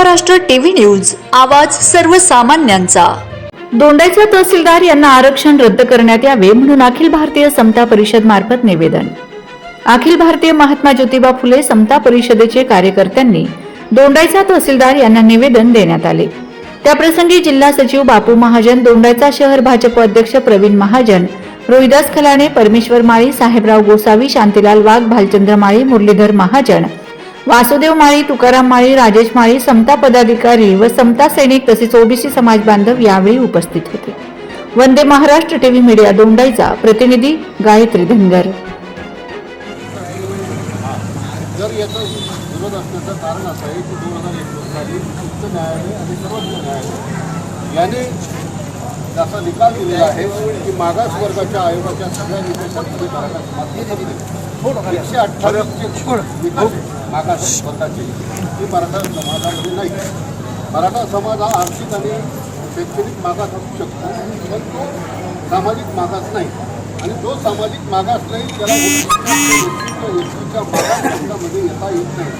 Maharashtra TV news आवाज सर्वसामान्यांचा. दोंडाईचा तहसीलदार यांना आरक्षण रद्द करण्यात यावे म्हणून अखिल भारतीय समता परिषद मार्फत निवेदन. अखिल भारतीय महात्मा ज्योतिबा फुले समता परिषदेचे कार्यकर्त्यांनी दोंडायचा तहसीलदार यांना निवेदन देण्यात आले. त्याप्रसंगी जिल्हा सचिव बापू महाजन दोंडायचा शहर भाजप अध्यक्ष प्रवीण महाजन रोहिदास खलाणे परमेश्वर माळी साहेबराव गोसावी शांतीलाल वाघ भालचंद्र माळी मुरलीधर महाजन वासुदेव माळी तुकाराम माळी राजेश माळी समता पदाधिकारी व समता सैनिक तसेच ओबीसी समाज बांधव यावेळी उपस्थित होते. वंदे महाराष्ट्र टीव्ही मीडिया दोंडाईचा प्रतिनिधी गायत्री धनगर. जर याचा विरोध असण्याचं कारण असं आहे की दोन हजार एकवीस साली उच्च न्यायालय आणि सर्वोच्च न्यायालय याने त्याचा निकाल दिलेला आहे की मागास वर्गाच्या आयोगाच्या सगळ्या निकषांमध्ये मराठा समाज एकशे अठ्ठावीसचे निकष मागास मराठा समाजामध्ये नाही मराठा समाज हा आर्थिक आणि शैक्षणिक मागास असू शकतो पण तो सामाजिक मागास नाही आणि जो सामाजिक मागास नाही त्याला व्यक्तीच्या मागास वर्गामध्ये येता येत नाही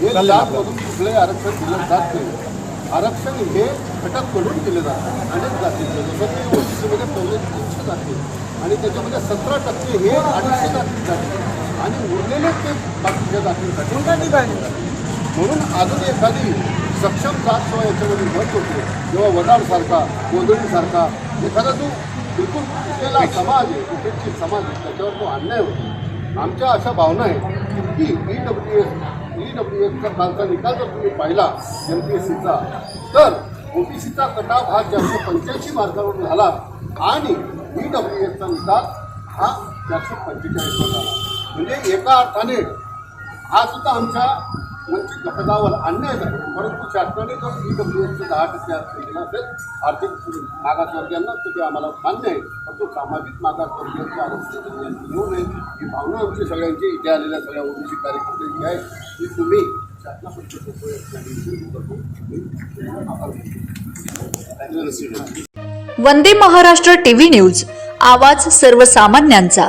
हे जातमधून कुठलंही आरक्षण दिलं जात नाही आरक्षण हे घटक म्हणून दिले जातात अनेक जातीचे जसं की ओबीसीमध्ये पहिले तीनशे जाते आणि त्याच्यामध्ये सतरा टक्के हे अडीचशे जाते आणि उरलेले ते बाकीच्या जातींसाठी. म्हणून अजून एखादी सक्षम जात किंवा याच्यामध्ये मत होते किंवा वडाळसारखा गोंधळीसारखा एखादा जो बिलकुल कुठलेला समाज आहे कुठेची समाज आहे त्याच्यावर तो अन्याय होतो. आमच्या अशा भावना आहेत की E W S E W एसचा कालचा निकाल जर तुम्ही पाहिला एम पी एस सीचा तर ओबीसीचा कटाव हा चारशे पंच्याऐंशी मार्कावर झाला आणि ई डब्ल्यू एसचा निकाल हा चारशे पंचेचाळीसवर झाला. म्हणजे एका अर्थाने हा सुद्धा आमच्या वंचित घटकावर अन्याय आहे परंतु शासनाने जर ई डब्ल्यू दहा टक्के आरक्षण दिलं असेल आर्थिक मागासवर्गीयांना तर ते आम्हाला मान्य आहे परंतु सामाजिक मागासवर्गीयांचं आरक्षण घेऊ नये ही भावना आमची सगळ्यांची इथे आलेल्या सगळ्या ओबीसी कार्यकर्त्यांची आहे. की तुम्ही वंदे महाराष्ट्र टीव्ही न्यूज आवाज सर्वसामान्यांचा.